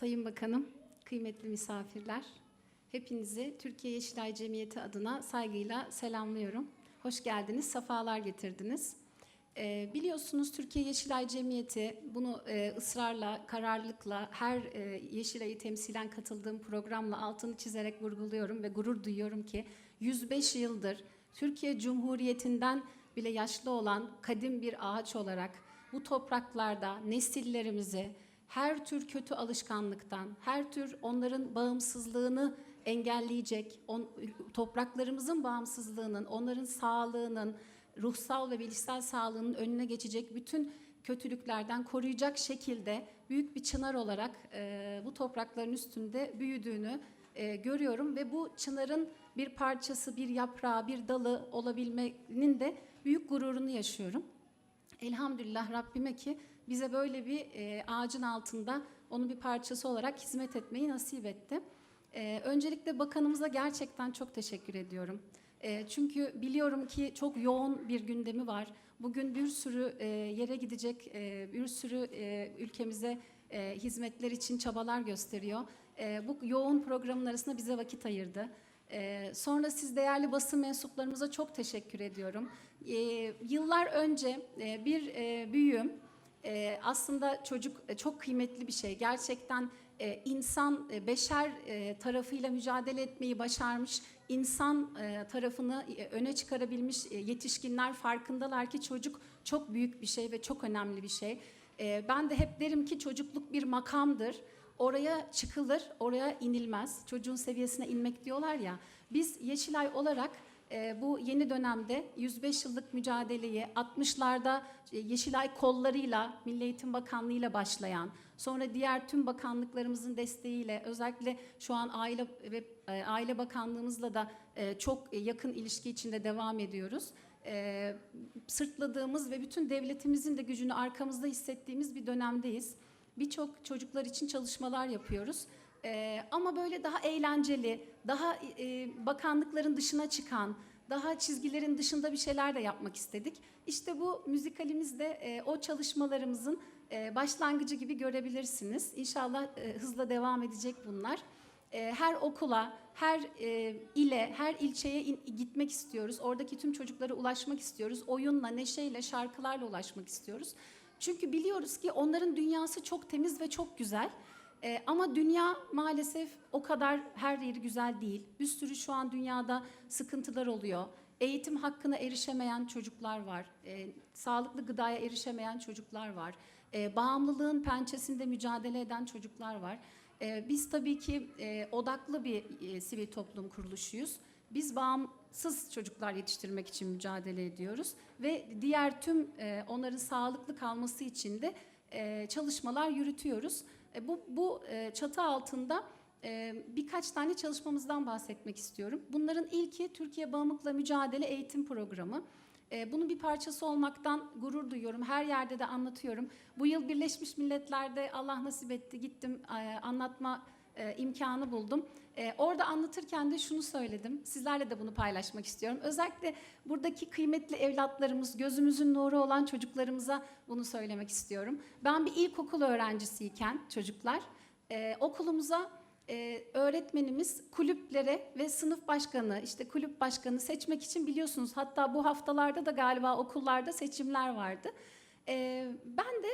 Sayın Bakanım, kıymetli misafirler, hepinizi Türkiye Yeşilay Cemiyeti adına saygıyla selamlıyorum. Hoş geldiniz, sefalar getirdiniz. Ee, biliyorsunuz Türkiye Yeşilay Cemiyeti bunu e, ısrarla, kararlılıkla her e, Yeşilay'ı temsilen katıldığım programla altını çizerek vurguluyorum ve gurur duyuyorum ki 105 yıldır Türkiye Cumhuriyeti'nden bile yaşlı olan kadim bir ağaç olarak bu topraklarda nesillerimizi her tür kötü alışkanlıktan, her tür onların bağımsızlığını engelleyecek, on, topraklarımızın bağımsızlığının, onların sağlığının, ruhsal ve bilişsel sağlığının önüne geçecek bütün kötülüklerden koruyacak şekilde büyük bir çınar olarak e, bu toprakların üstünde büyüdüğünü e, görüyorum ve bu çınarın bir parçası, bir yaprağı, bir dalı olabilmenin de büyük gururunu yaşıyorum. Elhamdülillah Rabbime ki bize böyle bir e, ağacın altında onun bir parçası olarak hizmet etmeyi nasip etti. E, öncelikle bakanımıza gerçekten çok teşekkür ediyorum. E, çünkü biliyorum ki çok yoğun bir gündemi var. Bugün bir sürü e, yere gidecek, e, bir sürü e, ülkemize e, hizmetler için çabalar gösteriyor. E, bu yoğun programın arasında bize vakit ayırdı. Ee, sonra siz değerli basın mensuplarımıza çok teşekkür ediyorum. Ee, yıllar önce e, bir e, büyüğüm, e, aslında çocuk e, çok kıymetli bir şey. Gerçekten e, insan, e, beşer e, tarafıyla mücadele etmeyi başarmış, insan e, tarafını e, öne çıkarabilmiş e, yetişkinler farkındalar ki çocuk çok büyük bir şey ve çok önemli bir şey. E, ben de hep derim ki çocukluk bir makamdır. Oraya çıkılır, oraya inilmez. Çocuğun seviyesine inmek diyorlar ya. Biz Yeşilay olarak e, bu yeni dönemde 105 yıllık mücadeleyi 60'larda e, Yeşilay kollarıyla, Milli Eğitim Bakanlığı'yla başlayan, sonra diğer tüm bakanlıklarımızın desteğiyle, özellikle şu an Aile ve e, Aile Bakanlığımızla da e, çok yakın ilişki içinde devam ediyoruz. E, sırtladığımız ve bütün devletimizin de gücünü arkamızda hissettiğimiz bir dönemdeyiz. Birçok çocuklar için çalışmalar yapıyoruz. Ee, ama böyle daha eğlenceli, daha e, bakanlıkların dışına çıkan, daha çizgilerin dışında bir şeyler de yapmak istedik. İşte bu müzikalimizde e, o çalışmalarımızın e, başlangıcı gibi görebilirsiniz. İnşallah e, hızla devam edecek bunlar. E, her okula, her e, ile, her ilçeye in, gitmek istiyoruz. Oradaki tüm çocuklara ulaşmak istiyoruz. Oyunla, neşeyle, şarkılarla ulaşmak istiyoruz. Çünkü biliyoruz ki onların dünyası çok temiz ve çok güzel. Ee, ama dünya maalesef o kadar her yeri güzel değil. Bir sürü şu an dünyada sıkıntılar oluyor. Eğitim hakkına erişemeyen çocuklar var. Ee, sağlıklı gıdaya erişemeyen çocuklar var. Ee, bağımlılığın pençesinde mücadele eden çocuklar var. Ee, biz tabii ki e, odaklı bir e, sivil toplum kuruluşuyuz. Biz bağımsız çocuklar yetiştirmek için mücadele ediyoruz ve diğer tüm e, onların sağlıklı kalması için de e, çalışmalar yürütüyoruz. E, bu bu e, çatı altında e, birkaç tane çalışmamızdan bahsetmek istiyorum. Bunların ilki Türkiye Bağımlılıkla Mücadele Eğitim Programı. E, bunun bir parçası olmaktan gurur duyuyorum. Her yerde de anlatıyorum. Bu yıl Birleşmiş Milletler'de Allah nasip etti gittim e, anlatma e, imkanı buldum. E, orada anlatırken de şunu söyledim. Sizlerle de bunu paylaşmak istiyorum. Özellikle buradaki kıymetli evlatlarımız, gözümüzün nuru olan çocuklarımıza bunu söylemek istiyorum. Ben bir ilkokul öğrencisiyken çocuklar e, okulumuza e, öğretmenimiz kulüplere ve sınıf başkanı, işte kulüp başkanı seçmek için biliyorsunuz hatta bu haftalarda da galiba okullarda seçimler vardı. E, ben de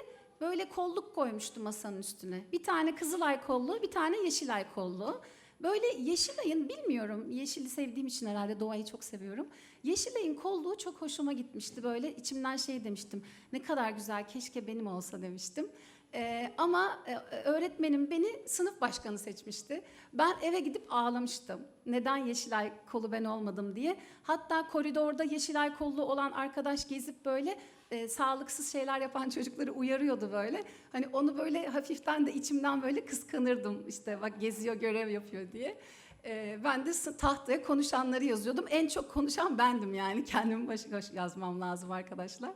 böyle kolluk koymuştu masanın üstüne. Bir tane kızılay kolluğu, bir tane yeşilay kolluğu. Böyle Yeşilay'ın bilmiyorum, yeşili sevdiğim için herhalde doğayı çok seviyorum. Yeşilay'ın kolluğu çok hoşuma gitmişti böyle içimden şey demiştim. Ne kadar güzel keşke benim olsa demiştim. Ee, ama e, öğretmenim beni sınıf başkanı seçmişti. Ben eve gidip ağlamıştım. Neden Yeşilay kolu ben olmadım diye. Hatta koridorda Yeşilay kollu olan arkadaş gezip böyle e, sağlıksız şeyler yapan çocukları uyarıyordu böyle. Hani onu böyle hafiften de içimden böyle kıskanırdım. İşte bak geziyor, görev yapıyor diye. E, ben de tahtaya konuşanları yazıyordum. En çok konuşan bendim yani. Kendimi başı baş yazmam lazım arkadaşlar.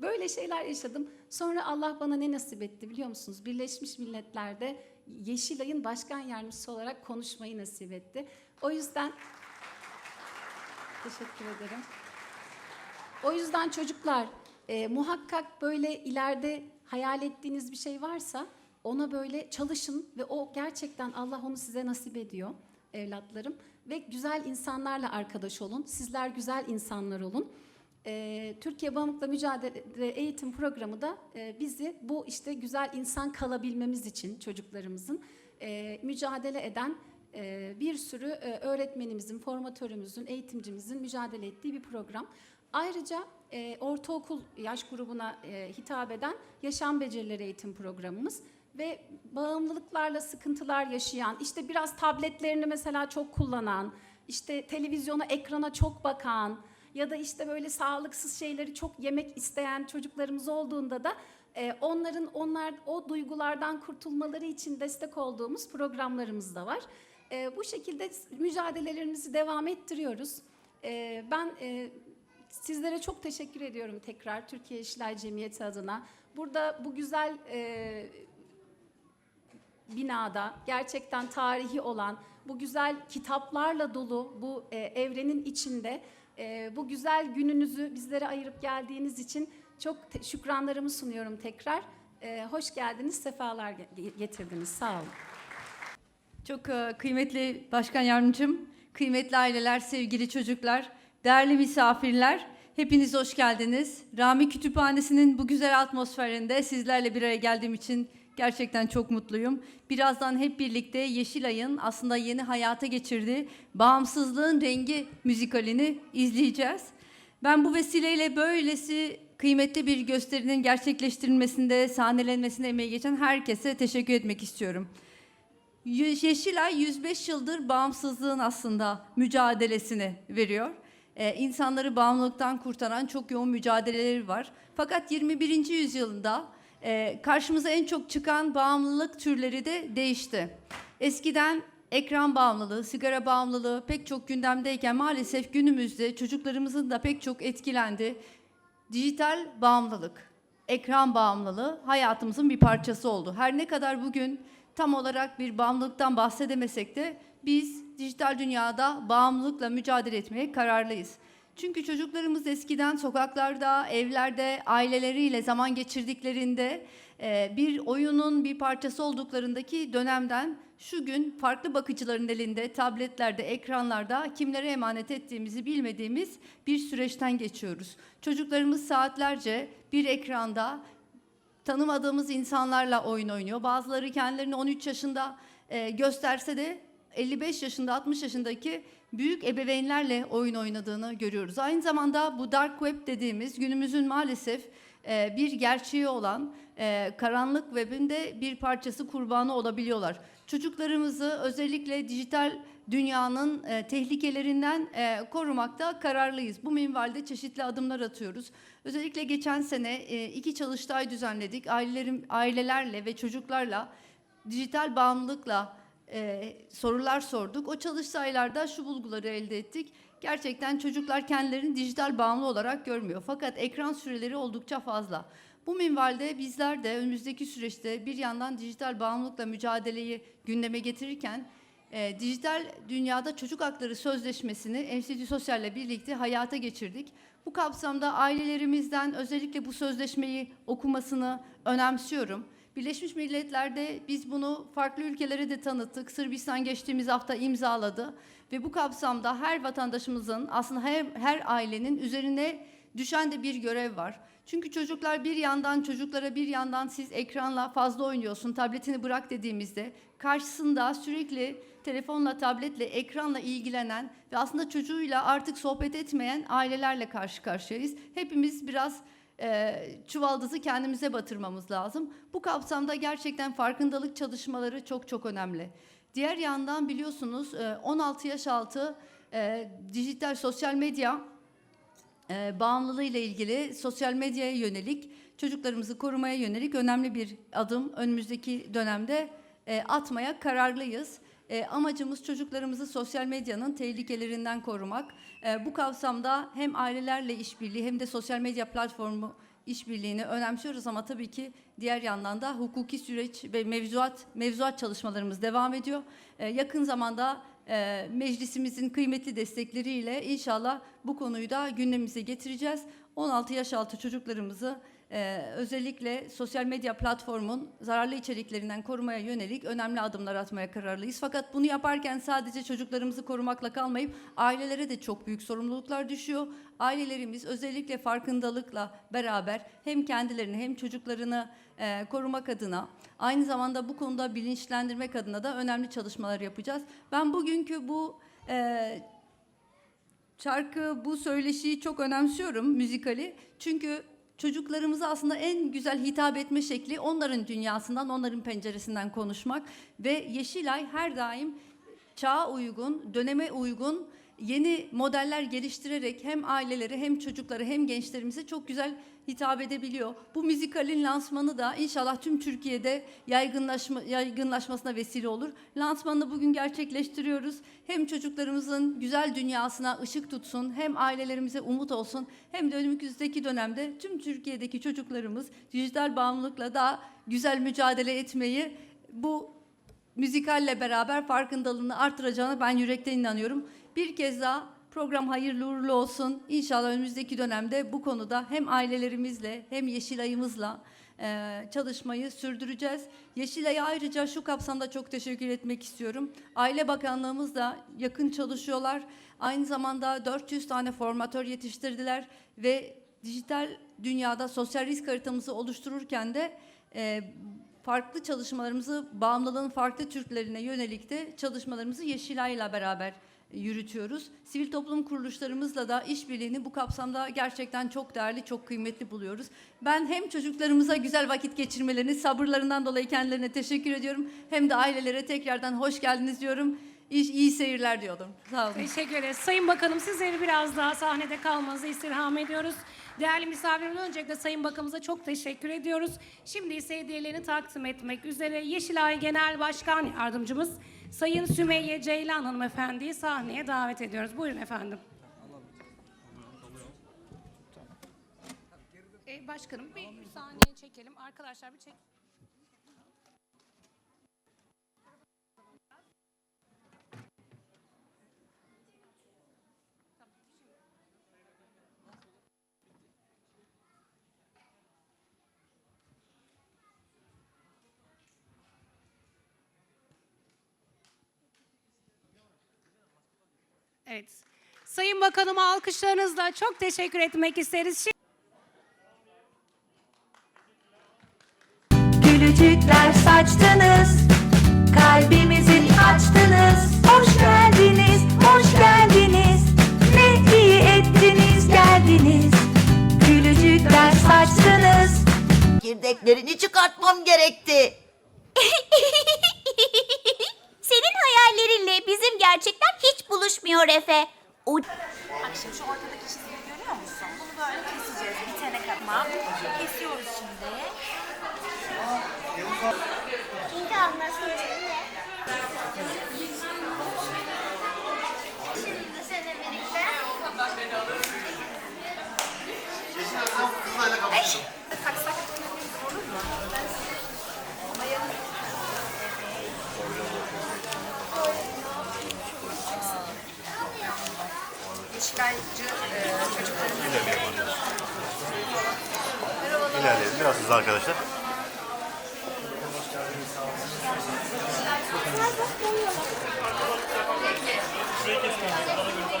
Böyle şeyler yaşadım. Sonra Allah bana ne nasip etti biliyor musunuz? Birleşmiş Milletler'de Yeşilay'ın başkan yardımcısı olarak konuşmayı nasip etti. O yüzden teşekkür ederim. O yüzden çocuklar e, muhakkak böyle ileride hayal ettiğiniz bir şey varsa Ona böyle çalışın ve o gerçekten Allah onu size nasip ediyor evlatlarım. Ve güzel insanlarla arkadaş olun. Sizler güzel insanlar olun. Ee, Türkiye Bağımlılıkla Mücadele Eğitim Programı da e, bizi bu işte güzel insan kalabilmemiz için çocuklarımızın e, mücadele eden e, bir sürü e, öğretmenimizin, formatörümüzün, eğitimcimizin mücadele ettiği bir program. Ayrıca e, ortaokul yaş grubuna e, hitap eden yaşam becerileri eğitim programımız ve bağımlılıklarla sıkıntılar yaşayan, işte biraz tabletlerini mesela çok kullanan, işte televizyona, ekrana çok bakan ya da işte böyle sağlıksız şeyleri çok yemek isteyen çocuklarımız olduğunda da e, onların onlar o duygulardan kurtulmaları için destek olduğumuz programlarımız da var. E, bu şekilde mücadelelerimizi devam ettiriyoruz. E, ben e, sizlere çok teşekkür ediyorum tekrar Türkiye İşler Cemiyeti adına. Burada bu güzel e, binada gerçekten tarihi olan, bu güzel kitaplarla dolu bu e, evrenin içinde e, bu güzel gününüzü bizlere ayırıp geldiğiniz için çok şükranlarımı sunuyorum tekrar. E, hoş geldiniz, sefalar ge- getirdiniz. Sağ olun. Çok e, kıymetli başkan yardımcım, kıymetli aileler, sevgili çocuklar, değerli misafirler, hepiniz hoş geldiniz. Rami Kütüphanesi'nin bu güzel atmosferinde sizlerle bir araya geldiğim için gerçekten çok mutluyum. Birazdan hep birlikte Yeşilay'ın aslında yeni hayata geçirdiği Bağımsızlığın Rengi müzikalini izleyeceğiz. Ben bu vesileyle böylesi kıymetli bir gösterinin gerçekleştirilmesinde, sahnelenmesinde emeği geçen herkese teşekkür etmek istiyorum. Ye- Yeşilay 105 yıldır bağımsızlığın aslında mücadelesini veriyor. Ee, insanları bağımlılıktan kurtaran çok yoğun mücadeleleri var. Fakat 21. yüzyılda e, karşımıza en çok çıkan bağımlılık türleri de değişti. Eskiden ekran bağımlılığı, sigara bağımlılığı pek çok gündemdeyken maalesef günümüzde çocuklarımızın da pek çok etkilendi. Dijital bağımlılık, ekran bağımlılığı hayatımızın bir parçası oldu. Her ne kadar bugün tam olarak bir bağımlılıktan bahsedemesek de biz dijital dünyada bağımlılıkla mücadele etmeye kararlıyız. Çünkü çocuklarımız eskiden sokaklarda, evlerde, aileleriyle zaman geçirdiklerinde e, bir oyunun bir parçası olduklarındaki dönemden şu gün farklı bakıcıların elinde, tabletlerde, ekranlarda kimlere emanet ettiğimizi bilmediğimiz bir süreçten geçiyoruz. Çocuklarımız saatlerce bir ekranda tanımadığımız insanlarla oyun oynuyor. Bazıları kendilerini 13 yaşında e, gösterse de 55 yaşında 60 yaşındaki büyük ebeveynlerle oyun oynadığını görüyoruz. Aynı zamanda bu dark web dediğimiz günümüzün maalesef e, bir gerçeği olan e, karanlık webin de bir parçası kurbanı olabiliyorlar. Çocuklarımızı özellikle dijital dünyanın e, tehlikelerinden e, korumakta kararlıyız. Bu minvalde çeşitli adımlar atıyoruz. Özellikle geçen sene e, iki çalıştay düzenledik. Ailelerim, ailelerle ve çocuklarla dijital bağımlılıkla e, sorular sorduk. O çalıştaylarda şu bulguları elde ettik. Gerçekten çocuklar kendilerini dijital bağımlı olarak görmüyor. Fakat ekran süreleri oldukça fazla. Bu minvalde bizler de önümüzdeki süreçte bir yandan dijital bağımlılıkla mücadeleyi gündeme getirirken e, dijital dünyada çocuk hakları sözleşmesini Enstitü Sosyal'le birlikte hayata geçirdik. Bu kapsamda ailelerimizden özellikle bu sözleşmeyi okumasını önemsiyorum. Birleşmiş Milletler'de biz bunu farklı ülkelere de tanıttık. Sırbistan geçtiğimiz hafta imzaladı ve bu kapsamda her vatandaşımızın aslında her, her ailenin üzerine düşen de bir görev var. Çünkü çocuklar bir yandan çocuklara bir yandan siz ekranla fazla oynuyorsun, tabletini bırak dediğimizde karşısında sürekli telefonla, tabletle, ekranla ilgilenen ve aslında çocuğuyla artık sohbet etmeyen ailelerle karşı karşıyayız. Hepimiz biraz e, çuvaldızı kendimize batırmamız lazım. Bu kapsamda gerçekten farkındalık çalışmaları çok çok önemli. Diğer yandan biliyorsunuz e, 16 yaş altı dijital sosyal medya bağımlılığı ile ilgili sosyal medyaya yönelik çocuklarımızı korumaya yönelik önemli bir adım önümüzdeki dönemde atmaya kararlıyız. E, amacımız çocuklarımızı sosyal medyanın tehlikelerinden korumak. E, bu kapsamda hem ailelerle işbirliği hem de sosyal medya platformu işbirliğini önemsiyoruz ama tabii ki diğer yandan da hukuki süreç ve mevzuat mevzuat çalışmalarımız devam ediyor. E, yakın zamanda e, meclisimizin kıymetli destekleriyle inşallah bu konuyu da gündemimize getireceğiz. 16 yaş altı çocuklarımızı e, özellikle sosyal medya platformun zararlı içeriklerinden korumaya yönelik önemli adımlar atmaya kararlıyız. Fakat bunu yaparken sadece çocuklarımızı korumakla kalmayıp ailelere de çok büyük sorumluluklar düşüyor. Ailelerimiz özellikle farkındalıkla beraber hem kendilerini hem çocuklarını e, korumak adına aynı zamanda bu konuda bilinçlendirmek adına da önemli çalışmalar yapacağız. Ben bugünkü bu e, şarkı, bu söyleşiyi çok önemsiyorum, müzikali. Çünkü çocuklarımıza aslında en güzel hitap etme şekli onların dünyasından, onların penceresinden konuşmak. Ve Yeşilay her daim çağa uygun, döneme uygun yeni modeller geliştirerek hem aileleri hem çocukları hem gençlerimize çok güzel hitap edebiliyor. Bu müzikalin lansmanı da inşallah tüm Türkiye'de yaygınlaşma, yaygınlaşmasına vesile olur. Lansmanını bugün gerçekleştiriyoruz. Hem çocuklarımızın güzel dünyasına ışık tutsun, hem ailelerimize umut olsun, hem de önümüzdeki dönemde tüm Türkiye'deki çocuklarımız dijital bağımlılıkla daha güzel mücadele etmeyi bu müzikalle beraber farkındalığını artıracağına ben yürekten inanıyorum. Bir kez daha program hayırlı uğurlu olsun. İnşallah önümüzdeki dönemde bu konuda hem ailelerimizle hem Yeşilay'ımızla eee, çalışmayı sürdüreceğiz. Yeşilay'a ayrıca şu kapsamda çok teşekkür etmek istiyorum. Aile Bakanlığımız da yakın çalışıyorlar. Aynı zamanda 400 tane formatör yetiştirdiler ve dijital dünyada sosyal risk haritamızı oluştururken de eee farklı çalışmalarımızı bağımlılığın farklı türlerine yönelik de çalışmalarımızı Yeşilay'la beraber yürütüyoruz. Sivil toplum kuruluşlarımızla da işbirliğini bu kapsamda gerçekten çok değerli, çok kıymetli buluyoruz. Ben hem çocuklarımıza güzel vakit geçirmelerini, sabırlarından dolayı kendilerine teşekkür ediyorum. Hem de ailelere tekrardan hoş geldiniz diyorum. İyi, iyi seyirler diyordum. Sağ olun. Teşekkür ederiz. Sayın Bakanım sizleri biraz daha sahnede kalmanızı istirham ediyoruz. Değerli misafirler öncelikle Sayın Bakanımıza çok teşekkür ediyoruz. Şimdi ise hediyelerini takdim etmek üzere Yeşilay Genel Başkan Yardımcımız Sayın Sümeyye Ceylan Hanımefendi'yi sahneye davet ediyoruz. Buyurun efendim. Ee, başkanım bir saniye çekelim. Arkadaşlar bir çek. Evet. Sayın Bakanıma alkışlarınızla çok teşekkür etmek isteriz. Şimdi Gülücükler saçtınız, kalbimizi açtınız. Hoş geldiniz, hoş geldiniz. Ne iyi ettiniz geldiniz. Gülücükler saçtınız. Girdeklerini çıkartmam gerekti. Senin hayallerinle bizim gerçekler hiç buluşmuyor Efe. O Bak şimdi şu ortadaki çizgiyi görüyor musun? Bunu böyle keseceğiz bitene kadar. Kesiyoruz şimdi. Şurayı kesin.